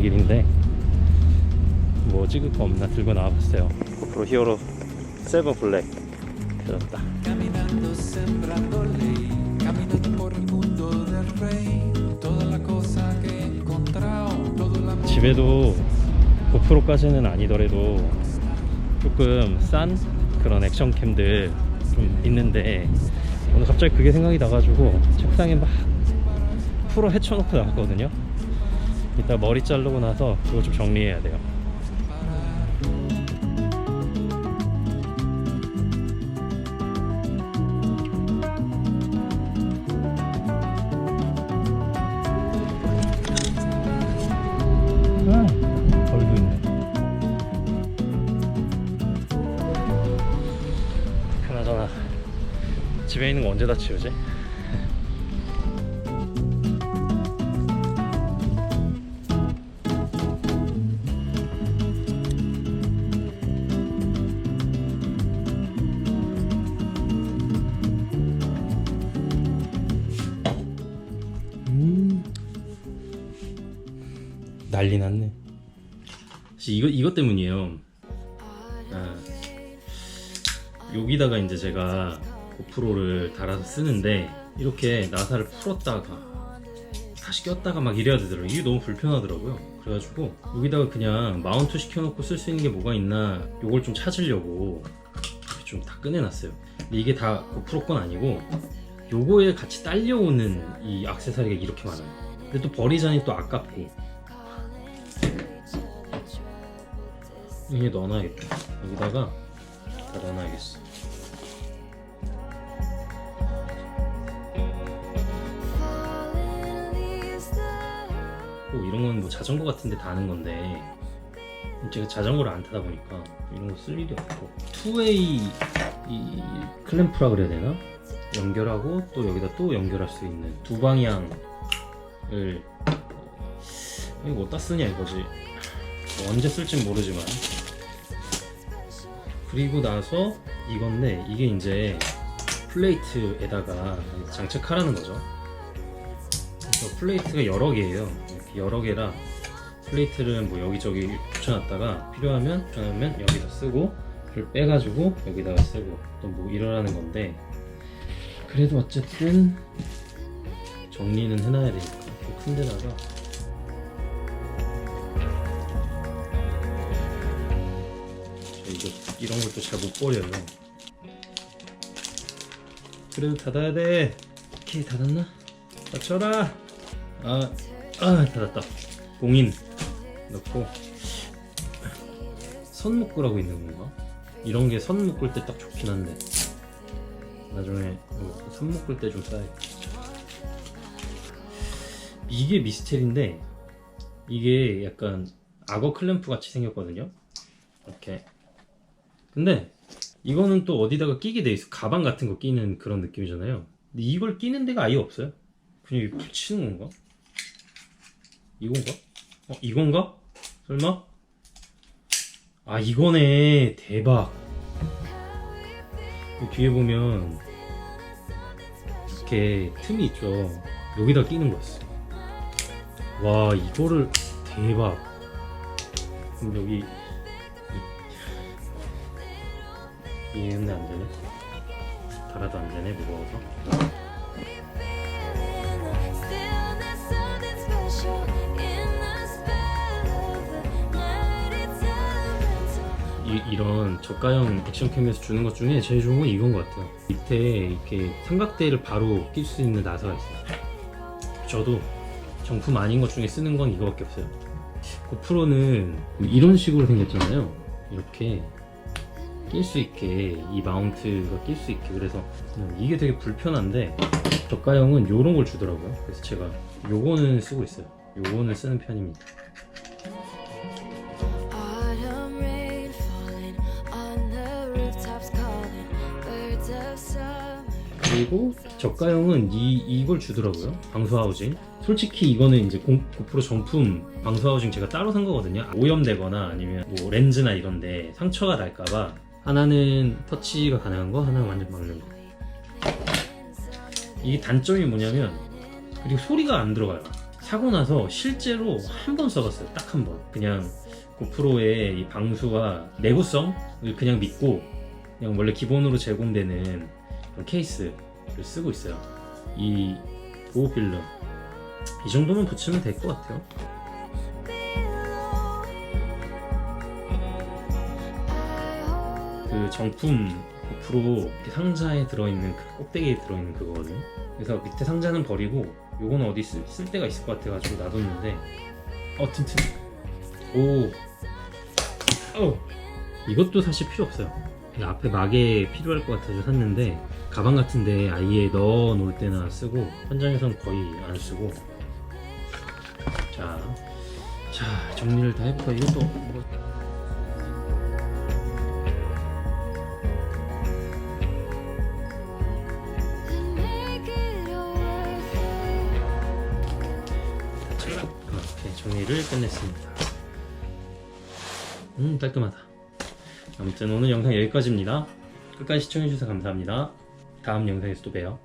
길인데 뭐 찍을 거 없나 들고 나와봤어요. 고프로 히어로 7 블랙 amor. 집에도 고프로까지는 아니더라도 조금 싼 그런 액션캠들 좀 있는데 오늘 갑자기 그게 생각이 나가지고 책상에 막 풀어 헤쳐놓고 나왔거든요 이따 머리 자르고 나서 그거 좀 정리해야 돼요 아, 집에 있는 거 언제 다 치우지? 난리 났네. 사실 이거 이것 때문이에요. 아, 여기다가 이제 제가 고프로를 달아서 쓰는데 이렇게 나사를 풀었다가 다시 꼈다가 막 이래야 되더라고요. 이게 너무 불편하더라고요. 그래가지고 여기다가 그냥 마운트 시켜놓고 쓸 수 있는 게 뭐가 있나 요걸 좀 찾으려고 좀 다 꺼내놨어요. 근데 이게 다 고프로 건 아니고 요거에 같이 딸려오는 이 액세서리가 이렇게 많아요. 근데 또 버리자니 또 아깝고 여기 넣어놔야겠다. 여기다가 다 넣어놔야겠어. 꼭 이런 건 뭐 자전거 같은데 다는 건데 제가 자전거를 안 타다 보니까 이런 거 쓸 일이 없고 투웨이 이 클램프라 그래야 되나? 연결하고 또 여기다 또 연결할 수 있는 두 방향을 어, 이거 어디다 쓰냐 이거지 뭐 언제 쓸진 모르지만. 그리고 나서 이건데 이게 이제 플레이트에다가 장착하라는 거죠. 그래서 플레이트가 여러 개예요. 여러 개라 플레이트를 뭐 여기저기 붙여놨다가 필요하면 필요하면 여기다 쓰고 그걸 빼가지고 여기다가 쓰고 또 뭐 이러라는 건데 그래도 어쨌든 정리는 해놔야 되니까 또큰 데다가 저 이거 이런 것도 잘 못 버려요. 그래도 닫아야 돼. 오케이 닫았나? 닫혀라. 아, 아 닫았다. 봉인 넣고 선 묶으라고 있는 건가? 이런 게 선 묶을 때 딱 좋긴 한데 나중에 이거 선 묶을 때 좀 써야겠다. 이게 미스텔인데 이게 약간 악어 클램프 같이 생겼거든요. 이렇게. 근데 이거는 또 어디다가 끼게 돼 있어. 가방 같은 거 끼는 그런 느낌이잖아요. 근데 이걸 끼는 데가 아예 없어요. 그냥 붙이는 건가? 이건가? 어, 이건가? 설마? 아, 이거네. 대박. 이 뒤에 보면 이렇게 틈이 있죠. 여기다 끼는 거였어. 와, 이거를 대박. 그럼 여기 이- 이해는 안 되네. 달아도 안 되네, 무거워서. 이, 이런 저가형 액션캠에서 주는 것 중에 제일 좋은 건 이건 것 같아요. 밑에 이렇게 삼각대를 바로 낄 수 있는 나사가 있어요. 저도 정품 아닌 것 중에 쓰는 건 이거밖에 없어요. 고프로는 이런 식으로 생겼잖아요. 이렇게 낄 수 있게 이 마운트가 낄 수 있게 그래서 음, 이게 되게 불편한데 저가형은 이런 걸 주더라고요. 그래서 제가 요거는 쓰고 있어요. 요거는 쓰는 편입니다. 그리고 저가형은 이, 이걸 주더라고요. 방수 하우징. 솔직히 이거는 이제 고, 고프로 정품 방수 하우징 제가 따로 산 거거든요. 오염되거나 아니면 뭐 렌즈나 이런데 상처가 날까봐 하나는 터치가 가능한 거, 하나는 완전 막는 거. 이게 단점이 뭐냐면 그리고 소리가 안 들어가요. 사고 나서 실제로 한 번 써봤어요. 딱 한 번. 그냥 고프로의 이 방수와 내구성을 그냥 믿고 그냥 원래 기본으로 제공되는 케이스를 쓰고 있어요. 이 보호 필름 이 정도면 붙이면 될 것 같아요. 그 정품 고프로 이렇게 상자에 들어있는 그 꼭대기에 들어있는 그거거든요. 그래서 밑에 상자는 버리고 요건 어디 쓸, 쓸 데가 있을 것 같아가지고 놔뒀는데 어 튼튼 오 어. 이것도 사실 필요 없어요. 앞에 막에 필요할 것 같아서 샀는데 가방 같은데 아예 넣어 놓을 때나 쓰고 현장에서는 거의 안 쓰고 자, 자 정리를 다 해볼까 이것도 뭐 정리를 끝냈습니다. 음 깔끔하다. 아무튼 오늘 영상 여기까지입니다. 끝까지 시청해주셔서 감사합니다. 다음 영상에서 또 봬요.